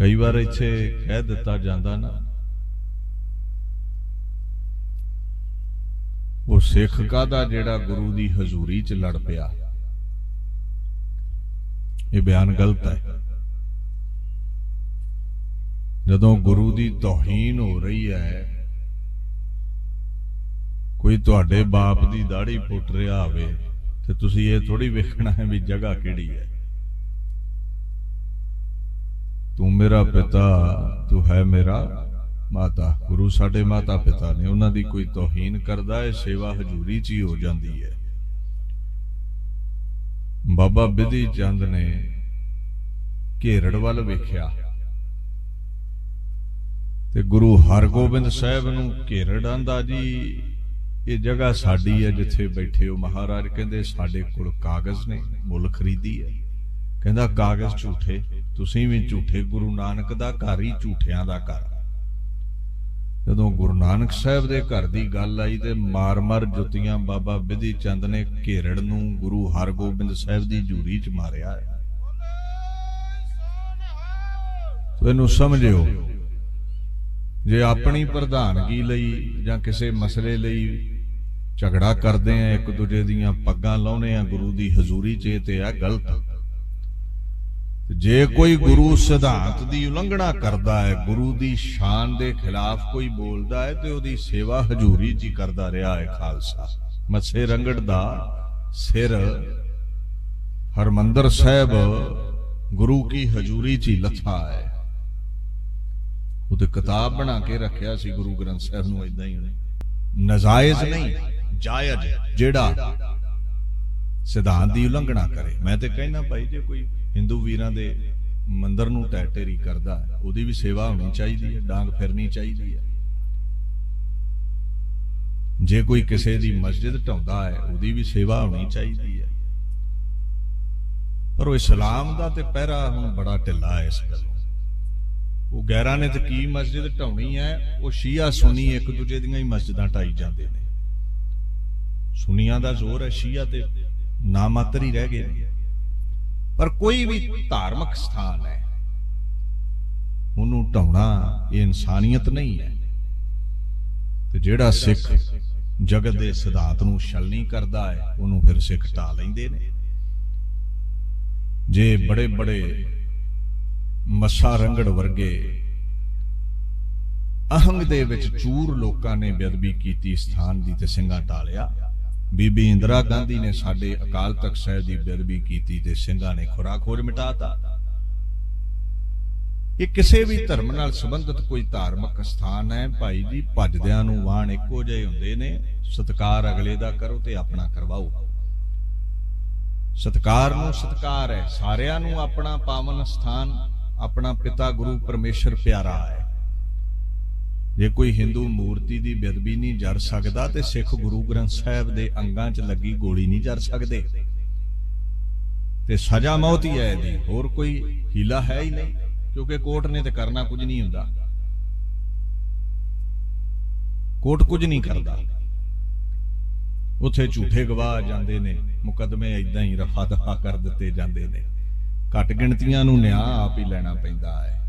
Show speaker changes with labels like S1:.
S1: ਕਈ ਵਾਰ ਇੱਥੇ ਕਹਿ ਦਿੱਤਾ ਜਾਂਦਾ ਨਾ। ਉਹ ਸਿੱਖ ਕਾਦਾ ਜਿਹੜਾ ਗੁਰੂ ਦੀ ਹਜ਼ੂਰੀ 'ਚ ਲੜ ਪਿਆ? ਇਹ ਬਿਆਨ ਗਲਤ ਹੈ। ਜਦੋਂ ਗੁਰੂ ਦੀ ਤੋਹੀਨ ਹੋ ਰਹੀ ਹੈ, ਕੋਈ ਤੁਹਾਡੇ ਬਾਪ ਦੀ ਦਾੜੀ ਪੁੱਟ ਰਿਹਾ ਹੋਵੇ ਤੇ ਤੁਸੀਂ ਇਹ ਥੋੜੀ ਵੇਖਣਾ ਹੈ ਵੀ ਜਗ੍ਹਾ ਕਿਹੜੀ ਹੈ। ਤੂੰ ਮੇਰਾ ਪਿਤਾ, ਤੂੰ ਹੈ ਮੇਰਾ ਮਾਤਾ। ਗੁਰੂ ਸਾਡੇ ਮਾਤਾ ਪਿਤਾ ਨੇ ਉਹਨਾਂ ਦੀ ਕੋਈ ਤੋਹੀਨ ਕਰਦਾ ਹੈ ਸੇਵਾ ਹਜ਼ੂਰੀ 'ਚ ਹੀ ਹੋ ਜਾਂਦੀ ਹੈ। ਬਾਬਾ ਬਿਧੀ ਚੰਦ ਨੇ ਘੇਰੜ ਵੱਲ ਵੇਖਿਆ ਤੇ ਗੁਰੂ ਹਰਗੋਬਿੰਦ ਸਾਹਿਬ ਨੂੰ ਘੇਰੜ ਆਂਦਾ, ਜੀ, ਇਹ ਜਗ੍ਹਾ ਸਾਡੀ ਹੈ ਜਿੱਥੇ ਬੈਠੇ ਹੋ ਮਹਾਰਾਜ? ਕਹਿੰਦੇ, ਸਾਡੇ ਕੋਲ ਕਾਗਜ਼ ਨੇ, ਮੁੱਲ ਖਰੀਦੀ ਹੈ। ਕਹਿੰਦਾ, ਕਾਗਜ਼ ਝੂਠੇ, ਤੁਸੀਂ ਵੀ ਝੂਠੇ, ਗੁਰੂ ਨਾਨਕ ਦਾ ਘਰ ਹੀ ਝੂਠਿਆਂ ਦਾ ਘਰ ਜਦੋਂ ਗੁਰੂ ਨਾਨਕ ਸਾਹਿਬ ਦੇ ਘਰ ਦੀ ਗੱਲ ਆਈ ਤੇ ਮਾਰ-ਮਾਰ ਜੁੱਤੀਆਂ ਬਾਬਾ ਬਿਧੀ ਚੰਦ ਨੇ ਘੇਰੜ ਨੂੰ ਗੁਰੂ ਹਰਗੋਬਿੰਦ ਸਾਹਿਬ ਦੀ ਜੂਰੀ 'ਚ ਮਾਰਿਆ ਹੈ ਇਹਨੂੰ ਸਮਝਿਓ, ਜੇ ਆਪਣੀ ਪ੍ਰਧਾਨਗੀ ਲਈ ਜਾਂ ਕਿਸੇ ਮਸਲੇ ਲਈ ਝਗੜਾ ਕਰਦੇ ਆ, ਇੱਕ ਦੂਜੇ ਦੀਆਂ ਪੱਗਾਂ ਲਾਉਨੇ ਆ, ਗੁਰੂ ਦੀ ਹਜ਼ੂਰੀ 'ਚ ਇਹ ਤੇ ਆ ਗਲਤ। ਜੇ ਕੋਈ ਗੁਰੂ ਸਿਧਾਂਤ ਦੀ ਉਲੰਘਣਾ ਕਰਦਾ ਹੈ ਗੁਰੂ ਦੀ ਸ਼ਾਨ ਦੇ ਖਿਲਾਫ ਕੋਈ ਬੋਲਦਾ ਹੈ ਤੇ ਉਹਦੀ ਸੇਵਾ ਹਜ਼ੂਰੀ 'ਚ ਹੀ ਕਰਦਾ ਰਿਹਾ ਹੈ ਖਾਲਸਾ। ਮੱਸੇ ਰੰਗੜ ਦਾ ਸਿਰ ਹਰਮੰਦਰ ਸਾਹਿਬ ਗੁਰੂ ਕੀ ਹਜ਼ੂਰੀ 'ਚ ਹੀ ਲੱਥਾ ਹੈ। ਉਹਦੇ ਕਿਤਾਬ ਬਣਾ ਕੇ ਰੱਖਿਆ ਸੀ ਗੁਰੂ ਗ੍ਰੰਥ ਸਾਹਿਬ ਨੂੰ ਇਦਾਂ ਹੀ ਉਹਨੇ। ਨਜਾਇਜ਼ ਨਹੀਂ ਜਾਇਜ਼ ਜਿਹੜਾ ਸਿਧਾਂਤ ਦੀ ਉਲੰਘਣਾ ਕਰੇ। ਮੈਂ ਤੇ ਕਹਿਣਾ ਭਾਈ ਜੇ ਕੋਈ ਹਿੰਦੂ ਵੀਰਾਂ ਦੇ ਮੰਦਰ ਨੂੰ ਟੈਟੇਰੀ ਕਰਦਾ ਹੈ, ਉਹਦੀ ਵੀ ਸੇਵਾ ਹੋਣੀ ਚਾਹੀਦੀ ਹੈ ਡਾਂਗ ਫਿਰਨੀ ਚਾਹੀਦੀ ਹੈ। ਜੇ ਕੋਈ ਕਿਸੇ ਦੀ ਮਸਜਿਦ ਢਾਉਂਦਾ ਹੈ ਉਹਦੀ ਵੀ ਸੇਵਾ ਹੋਣੀ ਚਾਹੀਦੀ ਹੈ। ਪਰ ਉਹ ਇਸਲਾਮ ਦਾ ਤੇ ਪਹਿਰਾ ਹੁਣ ਬੜਾ ਢਿੱਲਾ ਹੈ ਇਸ ਗੱਲੋਂ। ਉਹ ਗੈਰਾਂ ਨੇ ਤੇ ਕੀ ਮਸਜਿਦ ਢਾਉਣੀ ਹੈ ਉਹ ਸ਼ੀਆ ਸੁਨੀ ਇੱਕ ਦੂਜੇ ਦੀਆਂ ਹੀ ਮਸਜਿਦਾਂ ਢਾਈ ਜਾਂਦੇ ਨੇ। ਸੁਨੀਆਂ ਦਾ ਜ਼ੋਰ ਹੈ ਸ਼ੀਆ ਤੇ ਨਾਮਾਤਰ ਹੀ ਰਹਿ ਗਏ ਨੇ। ਪਰ ਕੋਈ ਵੀ ਧਾਰਮਿਕ ਸਥਾਨ ਹੈ। ਉਹਨੂੰ ਢਾਉਣਾ ਇਹ ਇਨਸਾਨੀਅਤ ਨਹੀਂ ਹੈ। ਤੇ ਜਿਹੜਾ ਸਿੱਖ ਜਗਤ ਦੇ ਸਿਧਾਂਤ ਨੂੰ ਛਲਣੀ ਕਰਦਾ ਹੈ, ਉਹਨੂੰ ਫਿਰ ਸਿੱਖ ਢਾ ਲੈਂਦੇ ਨੇ। ਜੇ ਬੜੇ ਬੜੇ ਮੱਸਾ ਰੰਗੜ ਵਰਗੇ ਅਹੰਗ ਦੇ ਵਿੱਚ ਚੂਰ ਲੋਕਾਂ ਨੇ ਬੇਅਦਬੀ ਕੀਤੀ ਸਥਾਨ ਦੀ ਤੇ ਸਿੰਘਾਂ ਢਾਲਿਆ ਬੀਬੀ ਇੰਦਰਾ ਗਾਂਧੀ ਨੇ ਸਾਡੇ ਅਕਾਲ ਤਖਤ ਸਾਹਿਬ ਦੀ ਬੇਅਦਬੀ ਕੀਤੀ ਤੇ ਸਿੰਘਾਂ ਨੇ ਖੁਰਾ ਖੋਜ ਮਿਟਾਤਾ। ਇਹ ਕਿਸੇ ਵੀ ਧਰਮ ਨਾਲ ਸੰਬੰਧਿਤ ਕੋਈ ਧਾਰਮਿਕ ਸਥਾਨ ਹੈ, ਭਾਈ ਜੀ, ਭੱਜਦਿਆਂ ਨੂੰ ਵਾਣ ਇੱਕੋ ਜਿਹੇ ਹੁੰਦੇ ਨੇ, ਸਤਕਾਰ ਅਗਲੇ ਦਾ ਕਰੋ ਤੇ ਆਪਣਾ ਕਰਵਾਓ। ਸਤਕਾਰ ਨੂੰ ਸਤਕਾਰ ਹੈ, ਸਾਰਿਆਂ ਨੂੰ ਆਪਣਾ ਪਾਵਨ ਸਥਾਨ, ਆਪਣਾ ਪਿਤਾ ਗੁਰੂ ਪਰਮੇਸ਼ਰ ਪਿਆਰਾ ਹੈ। ਜੇ ਕੋਈ ਹਿੰਦੂ ਮੂਰਤੀ ਦੀ ਬੇਅਦਬੀ ਨਹੀਂ ਜਰ ਸਕਦਾ ਤੇ ਸਿੱਖ ਗੁਰੂ ਗ੍ਰੰਥ ਸਾਹਿਬ ਦੇ ਅੰਗਾਂ 'ਚ ਲੱਗੀ ਗੋਲੀ ਨਹੀਂ ਜਰ ਸਕਦੇ। ਤੇ ਸਜ਼ਾ ਮੌਤ ਹੀ ਹੈ ਇਹਦੀ। ਹੋਰ ਕੋਈ ਹੀਲਾ ਹੈ ਹੀ ਨਹੀਂ ਕਿਉਂਕਿ ਕੋਰਟ ਨੇ ਤੇ ਕਰਨਾ ਕੁਝ ਨਹੀਂ ਹੁੰਦਾ। ਕੋਰਟ ਕੁਝ ਨਹੀਂ ਕਰਦਾ। ਉੱਥੇ ਝੂਠੇ ਗਵਾਹ ਜਾਂਦੇ ਨੇ। ਮੁਕੱਦਮੇ ਇਦਾਂ ਹੀ ਰਫਾ ਦਫਾ ਕਰ ਦਿੱਤੇ ਜਾਂਦੇ ਨੇ। ਘੱਟ ਗਿਣਤੀਆਂ ਨੂੰ ਨਿਆਂ ਆਪ ਹੀ ਲੈਣਾ ਪੈਂਦਾ ਹੈ।